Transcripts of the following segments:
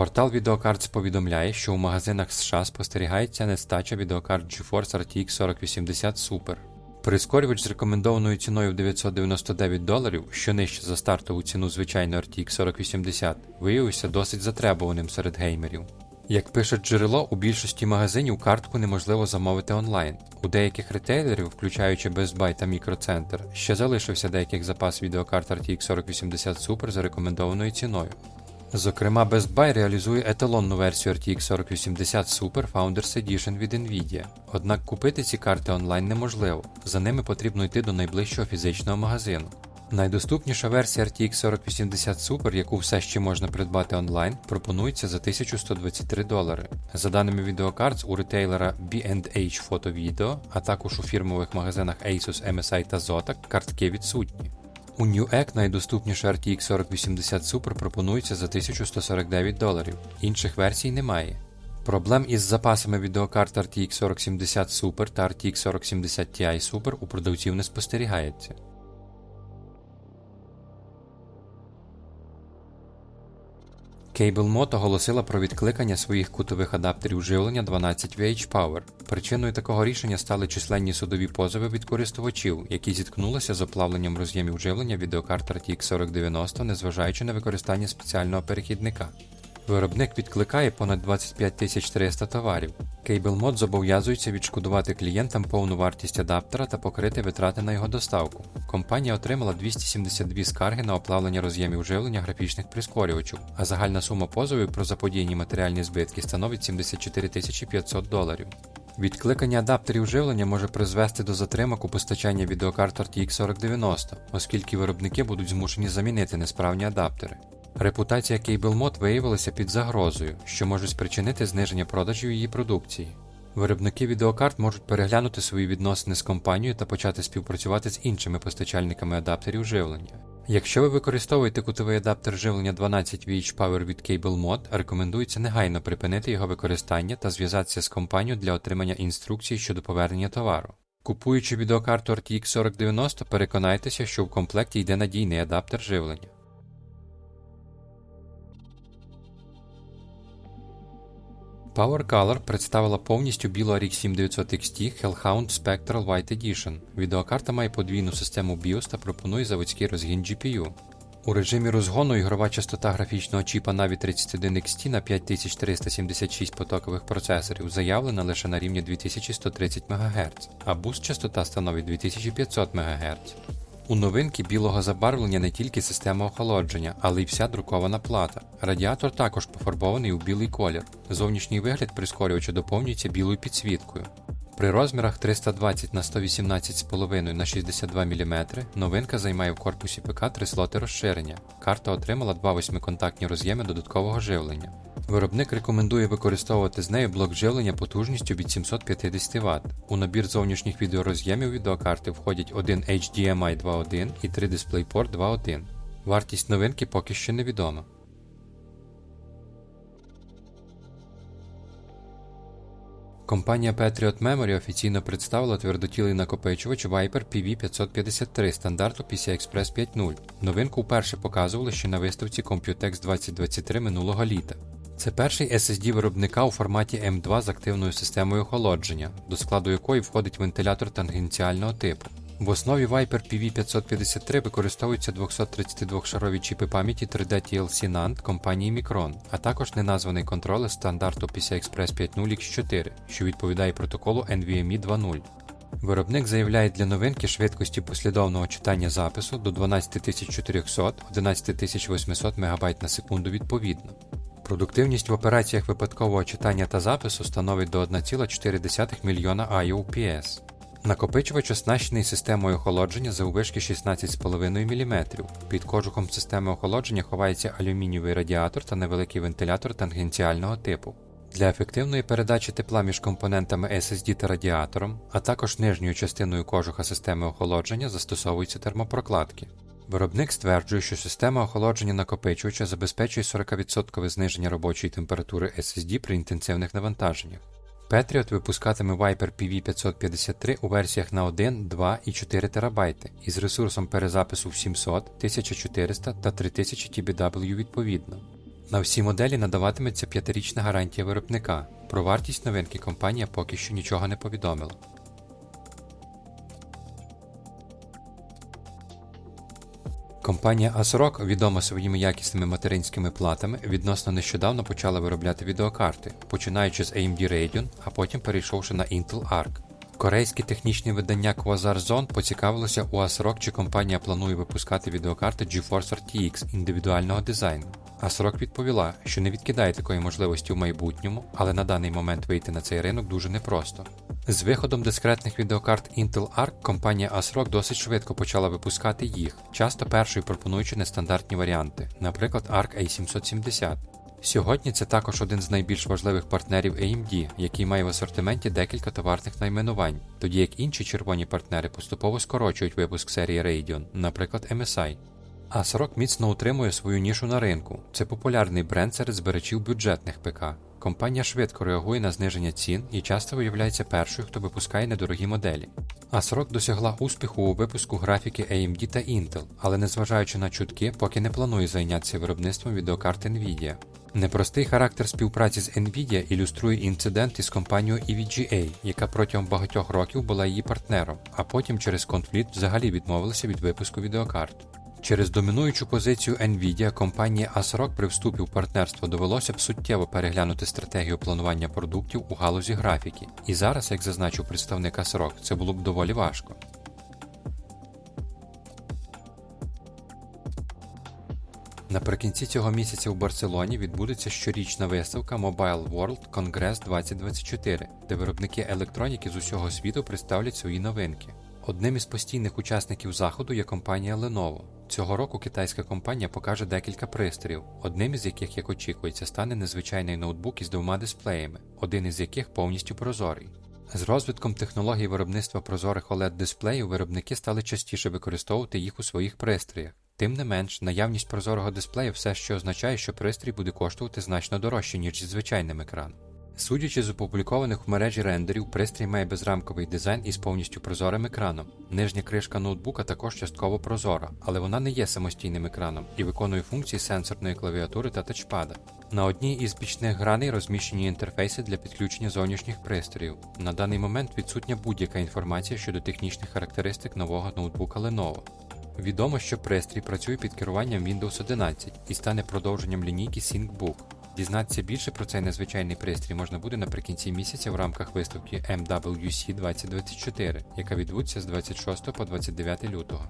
Портал Videocards повідомляє, що у магазинах США спостерігається нестача відеокарт GeForce RTX 4080 Super. Прискорювач з рекомендованою ціною в 999 доларів, що нижче за стартову ціну звичайної RTX 4080, виявився досить затребуваним серед геймерів. Як пише джерело, у більшості магазинів картку неможливо замовити онлайн. У деяких ретейлерів, включаючи Best Buy та Мікроцентр, ще залишився деяких запас відеокарт RTX 4080 Super за рекомендованою ціною. Зокрема, Best Buy реалізує еталонну версію RTX 4080 Super Founders Edition від Nvidia. Однак купити ці карти онлайн неможливо, за ними потрібно йти до найближчого фізичного магазину. Найдоступніша версія RTX 4080 Super, яку все ще можна придбати онлайн, пропонується за 1123 долари. За даними відеокарт, у ретейлера B&H Photo Video, а також у фірмових магазинах Asus, MSI та Zotac картки відсутні. У Newegg найдоступніша RTX 4080 Super пропонується за 1149 доларів, інших версій немає. Проблем із запасами відеокарт RTX 4070 Super та RTX 4070 Ti Super у продавців не спостерігається. CableMod оголосила про відкликання своїх кутових адаптерів живлення 12 VH Power. Причиною такого рішення стали численні судові позови від користувачів, які зіткнулися з оплавленням роз'ємів живлення відеокарт RTX 4090, незважаючи на використання спеціального перехідника. Виробник відкликає понад 25 300 товарів. CableMod зобов'язується відшкодувати клієнтам повну вартість адаптера та покрити витрати на його доставку. Компанія отримала 272 скарги на оплавлення роз'ємів живлення графічних прискорювачів, а загальна сума позовів про заподіяні матеріальні збитки становить 74 500 доларів. Відкликання адаптерів живлення може призвести до затримок у постачанні відеокарт RTX 4090, оскільки виробники будуть змушені замінити несправні адаптери. Репутація CableMod виявилася під загрозою, що може спричинити зниження продажів її продукції. Виробники відеокарт можуть переглянути свої відносини з компанією та почати співпрацювати з іншими постачальниками адаптерів живлення. Якщо ви використовуєте кутовий адаптер живлення 12 VH Power від CableMod, рекомендується негайно припинити його використання та зв'язатися з компанією для отримання інструкцій щодо повернення товару. Купуючи відеокарту RTX 4090, переконайтеся, що в комплекті йде надійний адаптер живлення. Power Color представила повністю білу RX 7900 XT Hellhound Spectral White Edition. Відеокарта має подвійну систему BIOS та пропонує заводський розгін GPU. У режимі розгону ігрова частота графічного чіпа Navi 31 XT на 5376 потокових процесорів заявлена лише на рівні 2130 МГц, а буст частота становить 2500 МГц. У новинки білого забарвлення не тільки система охолодження, але й вся друкована плата. Радіатор також пофарбований у білий колір. Зовнішній вигляд прискорювача доповнюється білою підсвіткою. При розмірах 320 на 118,5 на 62 мм новинка займає в корпусі ПК три слоти розширення. Карта отримала два восьмиконтактні роз'єми додаткового живлення. Виробник рекомендує використовувати з нею блок живлення потужністю від 750 Вт. У набір зовнішніх відеороз'ємів відеокарти входять один HDMI 2.1 і три DisplayPort 2.1. Вартість новинки поки що невідома. Компанія Patriot Memory офіційно представила твердотілий накопичувач Viper PV553 стандарту PCI Express 5.0. Новинку вперше показували ще на виставці Computex 2023 минулого літа. Це перший SSD виробника у форматі M2 з активною системою охолодження, до складу якої входить вентилятор тангенціального типу. В основі Viper PV553 використовуються 232-шарові чіпи пам'яті 3D TLC NAND компанії Micron, а також неназваний контролер стандарту PCI Express 5.0 X4, що відповідає протоколу NVMe 2.0. Виробник заявляє для новинки швидкості послідовного читання запису до 12400-11800 МБ на секунду відповідно. Продуктивність в операціях випадкового читання та запису становить до 1,4 мільйона IOPS. Накопичувач оснащений системою охолодження заввишки 16,5 мм. Під кожухом системи охолодження ховається алюмінієвий радіатор та невеликий вентилятор тангенціального типу. Для ефективної передачі тепла між компонентами SSD та радіатором, а також нижньою частиною кожуха системи охолодження застосовуються термопрокладки. Виробник стверджує, що система охолодження накопичувача забезпечує 40% зниження робочої температури SSD при інтенсивних навантаженнях. Patriot випускатиме Viper PV553 у версіях на 1, 2 і 4 ТБ із ресурсом перезапису в 700, 1400 та 3000 TBW відповідно. На всі моделі надаватиметься 5-річна гарантія виробника. Про вартість новинки компанія поки що нічого не повідомила. Компанія ASRock, відома своїми якісними материнськими платами, відносно нещодавно почала виробляти відеокарти, починаючи з AMD Radeon, а потім перейшовши на Intel Arc. Корейське технічне видання Quasar Zone поцікавилося у ASRock, чи компанія планує випускати відеокарти GeForce RTX індивідуального дизайну. ASRock відповіла, що не відкидає такої можливості в майбутньому, але на даний момент вийти на цей ринок дуже непросто. З виходом дискретних відеокарт Intel Arc компанія ASRock досить швидко почала випускати їх, часто першою пропонуючи нестандартні варіанти, наприклад Arc A770. Сьогодні це також один з найбільш важливих партнерів AMD, який має в асортименті декілька товарних найменувань, тоді як інші червоні партнери поступово скорочують випуск серії Radeon, наприклад MSI. ASRock міцно утримує свою нішу на ринку. Це популярний бренд серед збирачів бюджетних ПК. Компанія швидко реагує на зниження цін і часто виявляється першою, хто випускає недорогі моделі. ASRock досягла успіху у випуску графіки AMD та Intel, але незважаючи на чутки, поки не планує зайнятися виробництвом відеокарт Nvidia. Непростий характер співпраці з Nvidia ілюструє інцидент із компанією EVGA, яка протягом багатьох років була її партнером, а потім через конфлікт взагалі відмовилася від випуску відеокарт. Через домінуючу позицію Nvidia компанії ASRock при вступі в партнерство довелося б суттєво переглянути стратегію планування продуктів у галузі графіки. І зараз, як зазначив представник ASRock, це було б доволі важко. Наприкінці цього місяця у Барселоні відбудеться щорічна виставка Mobile World Congress 2024, де виробники електроніки з усього світу представлять свої новинки. Одним із постійних учасників заходу є компанія Lenovo. Цього року китайська компанія покаже декілька пристроїв, одним із яких, як очікується, стане незвичайний ноутбук із двома дисплеями, один із яких повністю прозорий. З розвитком технологій виробництва прозорих oled дисплеїв виробники стали частіше використовувати їх у своїх пристроях. Тим не менш, наявність прозорого дисплею все ще означає, що пристрій буде коштувати значно дорожче, ніж зі звичайним екраном. Судячи з опублікованих в мережі рендерів, пристрій має безрамковий дизайн із повністю прозорим екраном. Нижня кришка ноутбука також частково прозора, але вона не є самостійним екраном і виконує функції сенсорної клавіатури та тачпада. На одній із бічних граней розміщені інтерфейси для підключення зовнішніх пристроїв. На даний момент відсутня будь-яка інформація щодо технічних характеристик нового ноутбука Lenovo. Відомо, що пристрій працює під керуванням Windows 11 і стане продовженням лінійки ThinkBook. Дізнатися більше про цей незвичайний пристрій можна буде наприкінці місяця в рамках виставки MWC 2024, яка відбудеться з 26 по 29 лютого.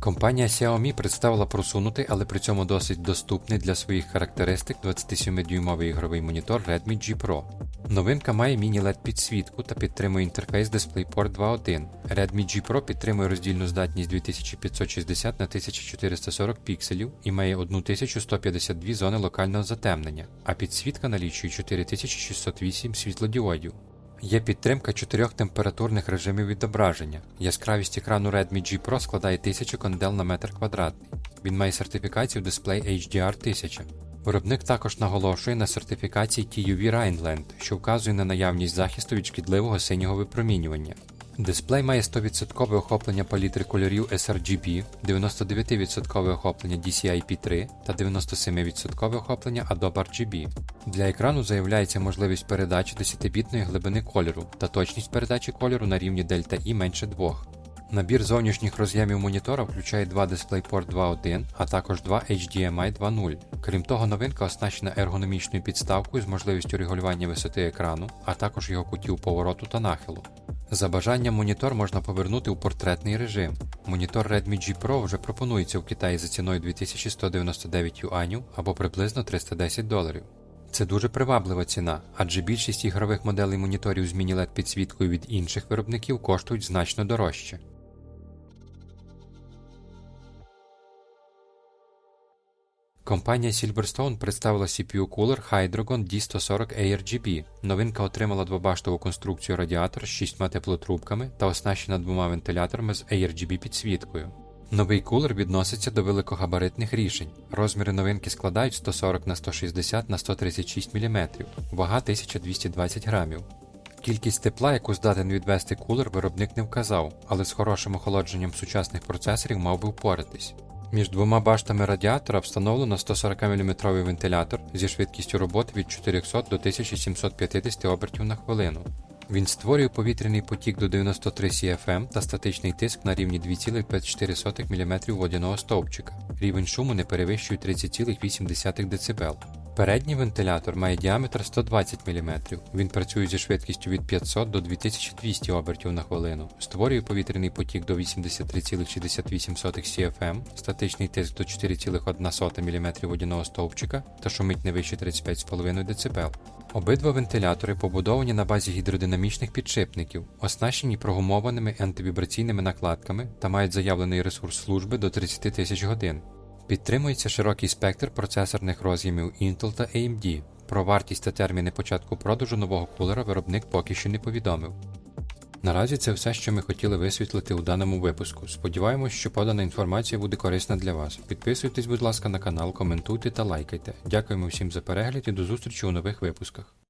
Компанія Xiaomi представила просунутий, але при цьому досить доступний для своїх характеристик 27-дюймовий ігровий монітор Redmi G Pro. Новинка має міні-LED підсвітку та підтримує інтерфейс DisplayPort 2.1. Redmi G Pro підтримує роздільну здатність 2560 на 1440 пікселів і має 1152 зони локального затемнення, а підсвітка налічує 4608 світлодіодів. Є підтримка чотирьох температурних режимів відображення. Яскравість екрану Redmi G Pro складає 1000 кондел на метр квадратний. Він має сертифікацію Display HDR 1000. Виробник також наголошує на сертифікації TUV Rhineland, що вказує на наявність захисту від шкідливого синього випромінювання. Дисплей має 100% охоплення палітри кольорів sRGB, 99% охоплення DCI-P3 та 97% охоплення Adobe RGB. Для екрану заявляється можливість передачі 10-бітної глибини кольору та точність передачі кольору на рівні Дельта І менше 2. Набір зовнішніх роз'ємів монітора включає два DisplayPort 2.1, а також два HDMI 2.0. Крім того, новинка оснащена ергономічною підставкою з можливістю регулювання висоти екрану, а також його кутів повороту та нахилу. За бажанням монітор можна повернути у портретний режим. Монітор Redmi G Pro вже пропонується в Китаї за ціною 2199 юанів або приблизно 310 доларів. Це дуже приваблива ціна, адже більшість ігрових моделей моніторів з міні-LED підсвіткою від інших виробників коштують значно дорожче. Компанія Silverstone представила CPU-кулер Hydrogon D140 ARGB. Новинка отримала двобаштову конструкцію радіатора з шістьма теплотрубками та оснащена двома вентиляторами з ARGB підсвіткою. Новий кулер відноситься до великогабаритних рішень. Розміри новинки складають 140 на 160 на 136 мм, вага 1220 грамів. Кількість тепла, яку здатен відвести кулер, виробник не вказав, але з хорошим охолодженням сучасних процесорів мав би впоратись. Між двома баштами радіатора встановлено 140 мм вентилятор зі швидкістю роботи від 400 до 1750 обертів на хвилину. Він створює повітряний потік до 93 CFM та статичний тиск на рівні 2,54 мм водяного стовпчика. Рівень шуму не перевищує 30,8 дБ. Передній вентилятор має діаметр 120 мм. Він працює зі швидкістю від 500 до 2200 обертів на хвилину, створює повітряний потік до 83,68 CFM, статичний тиск до 4,1 мм водяного стовпчика та шумить не вище 35,5 дБ. Обидва вентилятори побудовані на базі гідродинамічних підшипників, оснащені прогумованими антивібраційними накладками та мають заявлений ресурс служби до 30 тисяч годин. Підтримується широкий спектр процесорних роз'ємів Intel та AMD. Про вартість та терміни початку продажу нового кулера виробник поки що не повідомив. Наразі це все, що ми хотіли висвітлити у даному випуску. Сподіваємось, що подана інформація буде корисна для вас. Підписуйтесь, будь ласка, на канал, коментуйте та лайкайте. Дякуємо всім за перегляд і до зустрічі у нових випусках.